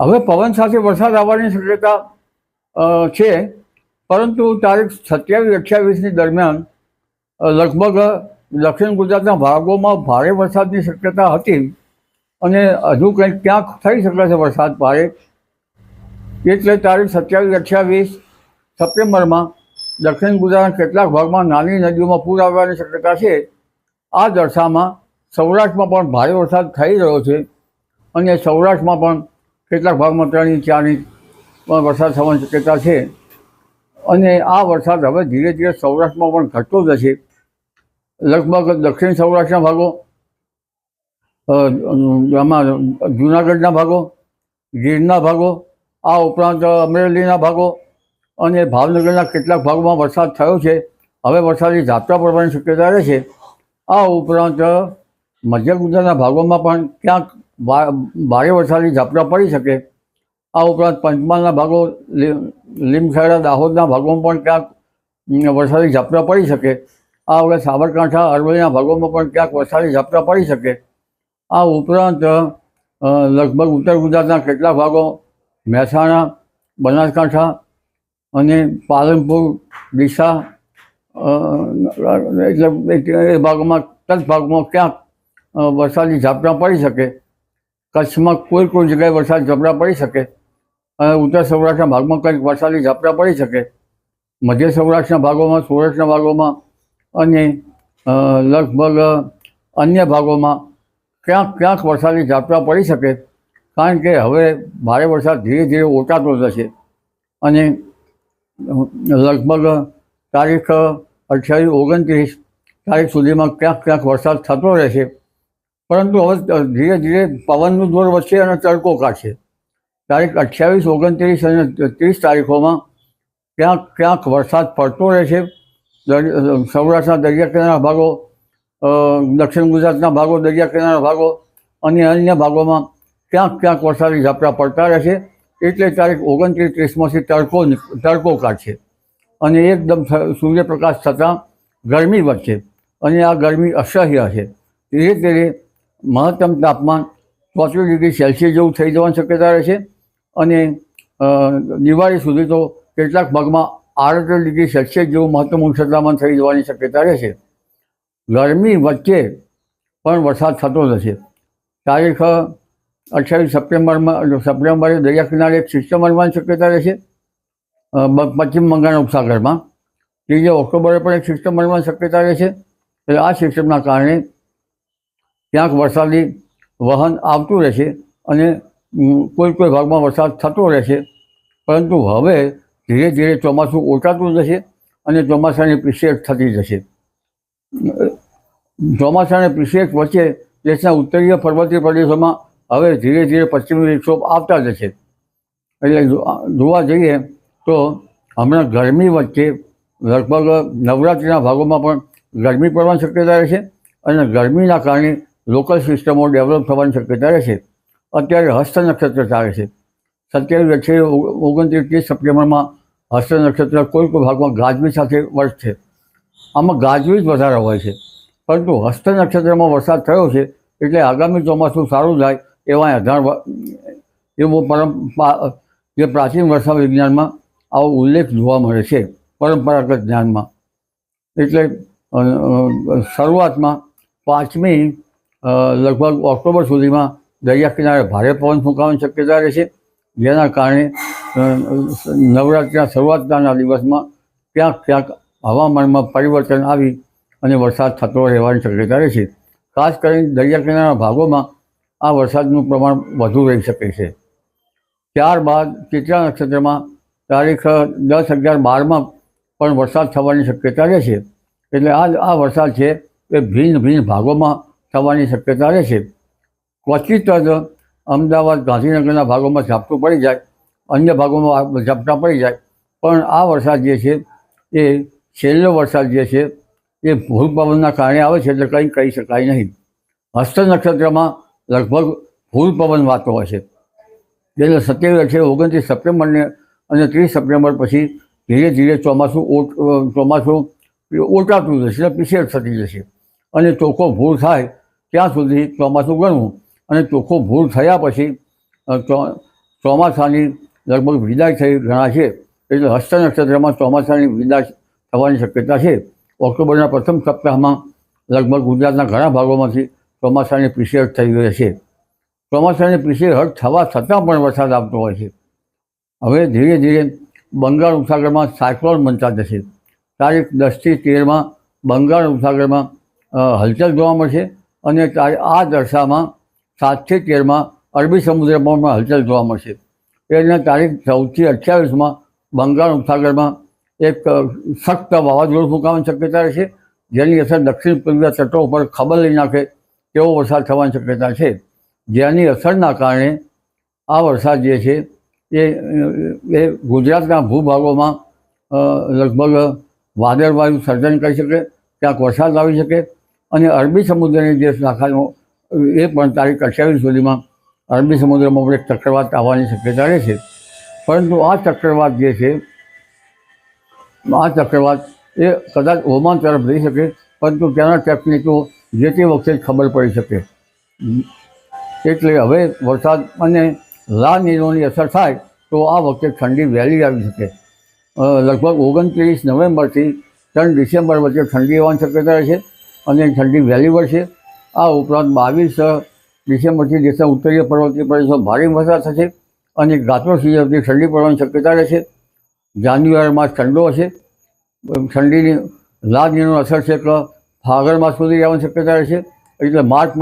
હવે પવન સાથે વરસાદ આવવાની શક્યતા છે. પરંતુ તારીખ સત્યાવીસ, અઠ્યાવીસની દરમિયાન લગભગ દક્ષિણ ગુજરાતના ભાગોમાં ભારે વરસાદની શક્યતા હતી અને હજુ કંઈક ક્યાંક થઈ શકે છે વરસાદ ભારે. એટલે તારીખ સત્યાવીસ, અઠ્યાવીસ સપ્ટેમ્બરમાં દક્ષિણ ગુજરાતના કેટલાક ભાગમાં નાની નદીઓમાં પૂર આવવાની શક્યતા છે. આ દશામાં સૌરાષ્ટ્રમાં પણ ભારે વરસાદ થઈ રહ્યો છે અને સૌરાષ્ટ્રમાં પણ કેટલાક ભાગમાં ત્રણ ઇંચ ચાર ઇંચ પણ વરસાદ થવાની શક્યતા છે. અને આ વરસાદ હવે ધીરે ધીરે સૌરાષ્ટ્રમાં પણ ઘટતો જશે. લગભગ દક્ષિણ સૌરાષ્ટ્રના ભાગો આમાં જૂનાગઢના ભાગો, ગીરના ભાગો, આ ઉપરાંત અમરેલીના ભાગો અને ભાવનગરના કેટલાક ભાગોમાં વરસાદ થયો છે. હવે વરસાદી ઝાપટા પડવાની શક્યતા રહે છે. આ ઉપરાંત મધ્ય ગુજરાતના ભાગોમાં પણ ક્યાંક ભારે વરસાદી ઝાપટા પડી શકે. આ ઉપરાંત પંચમહાલના ભાગો, લી- લીમખેડા દાહોદના ભાગોમાં પણ ક્યાંક વરસાદી ઝાપટા પડી શકે. આ વખતે સાબરકાંઠા, અરવલ્લીના ભાગોમાં પણ ક્યાંક વરસાદી ઝાપટા પડી શકે. આ ઉપરાંત લગભગ ઉત્તર ગુજરાતના કેટલાક ભાગો, મહેસાણા, બનાસકાંઠા અને પાલનપુર, ડીસા એટલે એ ભાગોમાં કચ્છ ભાગમાં ક્યાંક વરસાદી ઝાપટા પડી શકે. કચ્છમાં કોઈ કોઈ જગ્યાએ વરસાદ ઝાપટા પડી શકે અને ઉત્તર સૌરાષ્ટ્રના ભાગમાં કંઈક વરસાદી ઝાપટા પડી શકે. મધ્ય સૌરાષ્ટ્રના ભાગોમાં સૌરાષ્ટ્રના ભાગોમાં અને લગભગ અન્ય ભાગોમાં ક્યાંક ક્યાંક વરસાદી ઝાપટા પડી શકે કારણ કે હવે ભારે વરસાદ ધીરે ધીરે ઓટાતો જશે અને લગભગ તારીખ અઠ્યાવીસ ઓગણત્રીસ તારીખ સુધીમાં ક્યાંક ક્યાંક વરસાદ થતો રહેશે. પરંતુ હવે ધીરે ધીરે પવનનું જોર વધશે અને તડકો કાઢશે. તારીખ અઠ્યાવીસ, ઓગણત્રીસ અને ત્રીસ તારીખોમાં ક્યાંક ક્યાંક વરસાદ પડતો રહેશે સૌરાષ્ટ્રના દરિયા કિનારા ભાગો દક્ષિણ ગુજરાતના ભાગો, દરિયા કિનારા ભાગો અને અન્ય ભાગોમાં ક્યાંક ક્યાંક વરસાદી ઝાપટા પડતા રહેશે એટલે તારીખ ઓગણત્રીસ, ત્રીસમાંથી તડકો તડકો કાઢશે. અને એકદમ સૂર્યપ્રકાશ થતાં ગરમી વધશે. અને આ ગરમી અસહ્ય છે. ધીરે ધીરે મહત્તમ તાપમાન ચોત્રીસ ડિગ્રી સેલ્સિયસ જેવું થઈ જવાની શક્યતા રહેશે અને દિવાળી સુધી તો કેટલાક ભાગમાં આડત્રીસ ડિગ્રી સેલ્સિયસ જેવું મહત્તમ ઊંચું થઈ જવાની શક્યતા રહેશે ગરમી વચ્ચે પણ વરસાદ થતો રહેશે તારીખ અઠ્યાવીસ સપ્ટેમ્બરમાં સપ્ટેમ્બરે દરિયા કિનારે એક સિસ્ટમ બનવાની શક્યતા રહેશે પશ્ચિમ બંગાળના ઉપસાગરમાં. ત્રીજે ઓક્ટોબરે પણ એક સિસ્ટમ બનવાની શક્યતા રહેશે એટલે આ સિસ્ટમના કારણે ક્યાંક વરસાદી વહન આવતું રહેશે અને કોઈ કોઈ ભાગમાં વરસાદ થતો રહેશે. પરંતુ હવે ધીરે ધીરે ચોમાસું ઓટાતું જશે અને ચોમાસાની પ્રિશિએટ થતી જશે. ચોમાસાને પ્રિશિએટ વચ્ચે દેશના ઉત્તરીય પર્વતીય પ્રદેશોમાં હવે ધીરે ધીરે પશ્ચિમી વિક્ષોભ આવતા જશે. એટલે જોવા જઈએ તો હમણાં ગરમી વચ્ચે લગભગ નવરાત્રિના ભાગોમાં પણ ગરમી પડવાની શક્યતા રહેશે અને ગરમીના કારણે લોકલ સિસ્ટમો ડેવલપ થવાની શક્યતા રહેશે. અત્યારે હસ્ત નક્ષત્ર ચાલે છે. સત્યાવીસ અઠ્યાવીસ ઓગણત્રીસ ત્રીસ સપ્ટેમ્બરમાં હસ્ત નક્ષત્ર કોઈ કોઈ ભાગમાં ગાજવી સાથે વર્ષશે આમાં ગાજવી જ વધારે હોય છે. પરંતુ હસ્ત નક્ષત્રમાં વરસાદ થયો છે એટલે આગામી ચોમાસું સારું જાય એવા અધાર એવો પરમ જે પ્રાચીન વર્ષા વિજ્ઞાનમાં આવો ઉલ્લેખ જોવા મળે છે પરંપરાગત જ્ઞાનમાં. એટલે શરૂઆતમાં પાંચમી લગભગ ઓક્ટોબર સુધીમાં દરિયા કિનારે ભારે પવન ફૂંકાવાની શક્યતા રહેશે જેના કારણે નવરાત્રિના શરૂઆતના દિવસમાં ક્યાંક ક્યાંક હવામાનમાં પરિવર્તન આવી અને વરસાદ થતો રહેવાની શક્યતા રહેશે ખાસ કરીને દરિયા કિનારાના ભાગોમાં આ વરસાદનું પ્રમાણ વધુ રહી શકે છે. ત્યારબાદ ચિત્રા નક્ષત્રમાં તારીખ દસ અગિયાર બારમાં પણ વરસાદ થવાની શક્યતા રહેશે એટલે આ આ વરસાદ છે એ ભિન્ન ભિન્ન ભાગોમાં થવાની શક્યતા રહેશે ક્વચિત જ અમદાવાદ ગાંધીનગરના ભાગોમાં ઝાપટું પડી જાય, અન્ય ભાગોમાં ઝાપટા પડી જાય. પણ આ વરસાદ જે છે, એ છેલ્લો વરસાદ જે છે, એ ભૂલ પવનના કારણે આવે છે એટલે કંઈ કહી શકાય નહીં. હસ્ત નક્ષત્રમાં લગભગ ભૂલ પવન વાતો છે. એટલે સત્યાવીસ અઠ્યાવીસ ઓગણત્રીસ સપ્ટેમ્બરને અને ત્રીસ સપ્ટેમ્બર પછી ધીરે ધીરે ચોમાસું ઓટ, ચોમાસું ઓટાતું જશે, એટલે પીસેડ થતી જશે. અને ચોખ્ખો ભૂલ થાય ત્યાં સુધી ચોમાસું ગણવું અને ચોખ્ખો ભૂલ થયા પછી ચોમાસાની લગભગ વિદાય થઈ ઘણા છે, એટલે હસ્ત નક્ષત્રમાં ચોમાસાની વિદાય થવાની શક્યતા છે. ઓક્ટોબરના પ્રથમ સપ્તાહમાં લગભગ ગુજરાતના ઘણા ભાગોમાંથી ચોમાસાની પીછેહટ થઈ ગઈ છે. ચોમાસાની પીછેહટ થવા છતાં પણ વરસાદ આવતો હોય છે. હવે ધીરે ધીરે બંગાળ ઉપસાગરમાં સાયક્લોન બનતા જશે. તારીખ દસથી તેરમાં બંગાળ ઉપસાગરમાં હલચલ જોવા મળશે. અને આ દશામાં સાતથી તેરમાં અરબી સમુદ્રમાં હલચલ જોવા મળશે. એને તારીખ ચૌદથી અઠ્યાવીસમાં બંગાળ ઉપસાગરમાં એક સખ્ત વાવાઝોડું ફૂંકાવાની શક્યતા રહેશે, જેની અસર દક્ષિણ પૂર્વીય તટો ઉપર ખબર લઈ નાખે તેવો વરસાદ થવાની શક્યતા છે. જેની અસરના કારણે આ વરસાદ જે છે એ એ ગુજરાતના ભૂભાગોમાં લગભગ વાદળવાયુ સર્જન કરી શકે, ક્યાંક વરસાદ આવી શકે અને અરબી સમુદ્રની જે શાખાનો એ પણ તારીખ અઠ્યાવીસ સુધીમાં અરબી સમુદ્રમાં પણ એક ચક્રવાત આવવાની શક્યતા રહે છે. પરંતુ આ ચક્રવાત જે છે, આ ચક્રવાત એ કદાચ ઓમાન તરફ જઈ શકે, પરંતુ તેના ટેકનિકો જે તે વખતે ખબર પડી શકે. એટલે હવે વરસાદ અને લા નીરોની અસર થાય તો આ વખતે ઠંડી વહેલી આવી શકે. લગભગ ઓગણત્રીસ નવેમ્બરથી ત્રણ ડિસેમ્બર વચ્ચે ઠંડી આવવાની શક્યતા રહેશે અને ઠંડી વહેલી વળશે આ ઉપરાંત બાવીસ ડિસેમ્બરથી દેશના ઉત્તરીય પર્વતીય પ્રદેશમાં ભારે વરસાદ થશે અને ગાત્રો સુધી ઠંડી પડવાની શક્યતા રહેશે. જાન્યુઆરી માસ ઠંડો હશે. ઠંડીની લાગણીનો અસર છે કે ફાગણ માસ સુધી આવવાની શક્યતા રહેશે. એટલે માર્ચ